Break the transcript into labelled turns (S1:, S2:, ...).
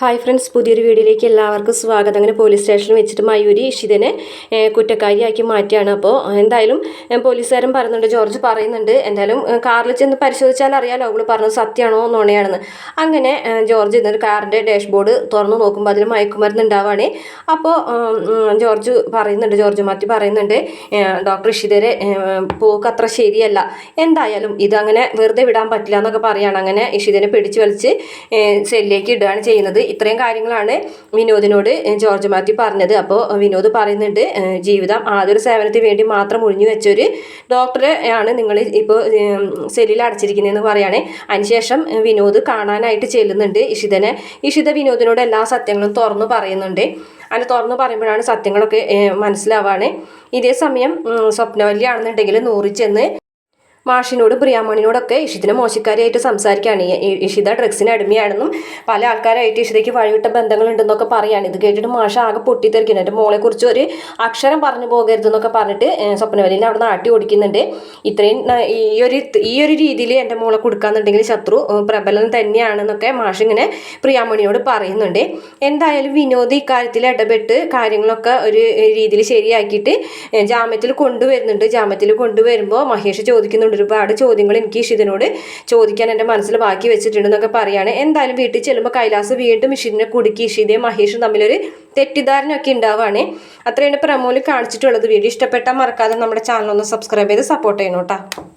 S1: Hi friends പുതിയൊരു വീഡിയോയിലേക്ക് എല്ലാവർക്കും സ്വാഗതം. അങ്ങനെ പോലീസ് സ്റ്റേഷനിൽ വെച്ചിട്ട് മയൂരി ഇഷിതനെ കുറ്റക്കാരിയാക്കി മാറ്റിയാണ്. അപ്പോൾ എന്തായാലും പോലീസുകാരൻ പറയുന്നുണ്ട് ജോർജ് പറയുന്നുണ്ട് എന്തായാലും കാറിൽ ചെന്ന് പരിശോധിച്ചാൽ അറിയാലോ അവൾ പറഞ്ഞത് സത്യമാണോ നുണയാണെന്ന്. അങ്ങനെ ജോർജ് ഇന്നൊരു കാറിന്റെ ഡാഷ്ബോർഡ് തുറന്നു നോക്കുമ്പോൾ അതിൽ മയക്കുമരുന്ന് ഉണ്ടാവുകയാണ് അപ്പോൾ ജോർജ് പറയുന്നുണ്ട് ജോർജ് മാറ്റി പറയുന്നുണ്ട് ഡോക്ടർ ഇഷിതരെ പോക്ക് അത്ര ശരിയല്ല. എന്തായാലും ഇതങ്ങനെ വെറുതെ വിടാൻ പറ്റില്ല എന്നൊക്കെ പറയുകയാണ് അങ്ങനെ ഇഷിതനെ പിടിച്ചു വലിച്ച് സെല്ലിലേക്ക് ഇടുകയാണ് ചെയ്യുന്നത്. ഇത്രയും കാര്യങ്ങളാണ് വിനോദിനോട് ജോർജ് മാത്യു പറഞ്ഞത്. അപ്പോൾ വിനോദ് പറയുന്നുണ്ട് ജീവിതം ആദ്യൊരു സേവനത്തിന് വേണ്ടി മാത്രം ഒഴിഞ്ഞു വെച്ചൊരു ഡോക്ടറെ ആണ് നിങ്ങൾ ഇപ്പോൾ സെല്ലിൽ അടച്ചിരിക്കുന്നതെന്ന് പറയുകയാണെ അതിനുശേഷം വിനോദ് കാണാനായിട്ട് ചെല്ലുന്നുണ്ട്. ഇഷിതനെ ഇഷിത വിനോദിനോട് എല്ലാ സത്യങ്ങളും തുറന്നു പറയുന്നുണ്ട്. അങ്ങനെ തുറന്നു പറയുമ്പോഴാണ് സത്യങ്ങളൊക്കെ മനസ്സിലാവാണ്. ഇതേ സമയം സ്വപ്നവല്ലിയാണെന്നുണ്ടെങ്കിൽ നൂറി ചെന്ന് മാഷിനോട് പ്രിയാമണിനോടൊക്കെ ഇഷിതിനെ മോശക്കാരിയായിട്ട് സംസാരിക്കുകയാണ്. ഇഷിത ഡ്രഗ്സിന് അടിമയാണെന്നും പല ആൾക്കാരായിട്ട് ഇഷിതയ്ക്ക് വഴിവിട്ട ബന്ധങ്ങളുണ്ടെന്നൊക്കെ പറയാണ്. ഇത് കേട്ടിട്ട് മാഷ ആകെ പൊട്ടിത്തെറിക്കുന്നു എന്റെ മോളെക്കുറിച്ച് ഒരു അക്ഷരം പറഞ്ഞു പോകരുതെന്നൊക്കെ പറഞ്ഞിട്ട് സ്വപ്നവലിനെ അവിടെ നാട്ടി ഓടിക്കുന്നുണ്ട്. ഇത്രയും ഈ ഒരു ഈ ഒരു രീതിയിൽ എന്റെ മോളെ കൊടുക്കാന്നുണ്ടെങ്കിൽ ശത്രു പ്രബലം പ്രബലൻ തന്നെയാണെന്നൊക്കെ മാഷ് ഇങ്ങനെ പ്രിയാമണിയോട് പറയുന്നുണ്ട്. എന്തായാലും വിനോദ് ഇക്കാര്യത്തിൽ ഇടപെട്ട് കാര്യങ്ങളൊക്കെ ഒരു രീതിയിൽ ശരിയാക്കിയിട്ട് ജാമ്യത്തിൽ കൊണ്ടുവരുന്നുണ്ട്. ജാമ്യത്തിൽ കൊണ്ടുവരുമ്പോൾ മഹേഷ് ചോദിക്കുന്നുണ്ട് ഒരുപാട് ചോദ്യങ്ങൾ എനിക്ക് ഇഷിതിനോട് ചോദിക്കാൻ എന്റെ മനസ്സിൽ ബാക്കി വെച്ചിട്ടുണ്ടെന്നൊക്കെ പറയാണ്. എന്തായാലും വീട്ടിൽ ചെല്ലുമ്പോൾ കൈലാസ് വീണ്ടും ഇഷിതിനെ കുടുക്കി ഇഷിതയും മഹേഷും തമ്മിലൊരു തെറ്റിദ്ധാരണയൊക്കെ ഉണ്ടാവുകയാണ് അത്രയാണ് പ്രമോൽ കാണിച്ചിട്ടുള്ളത്. വീഡിയോ ഇഷ്ടപ്പെട്ടാൽ മറക്കാതെ നമ്മുടെ ചാനൽ ഒന്ന് സബ്സ്ക്രൈബ് ചെയ്ത് സപ്പോർട്ട് ചെയ്യണം കേട്ടോ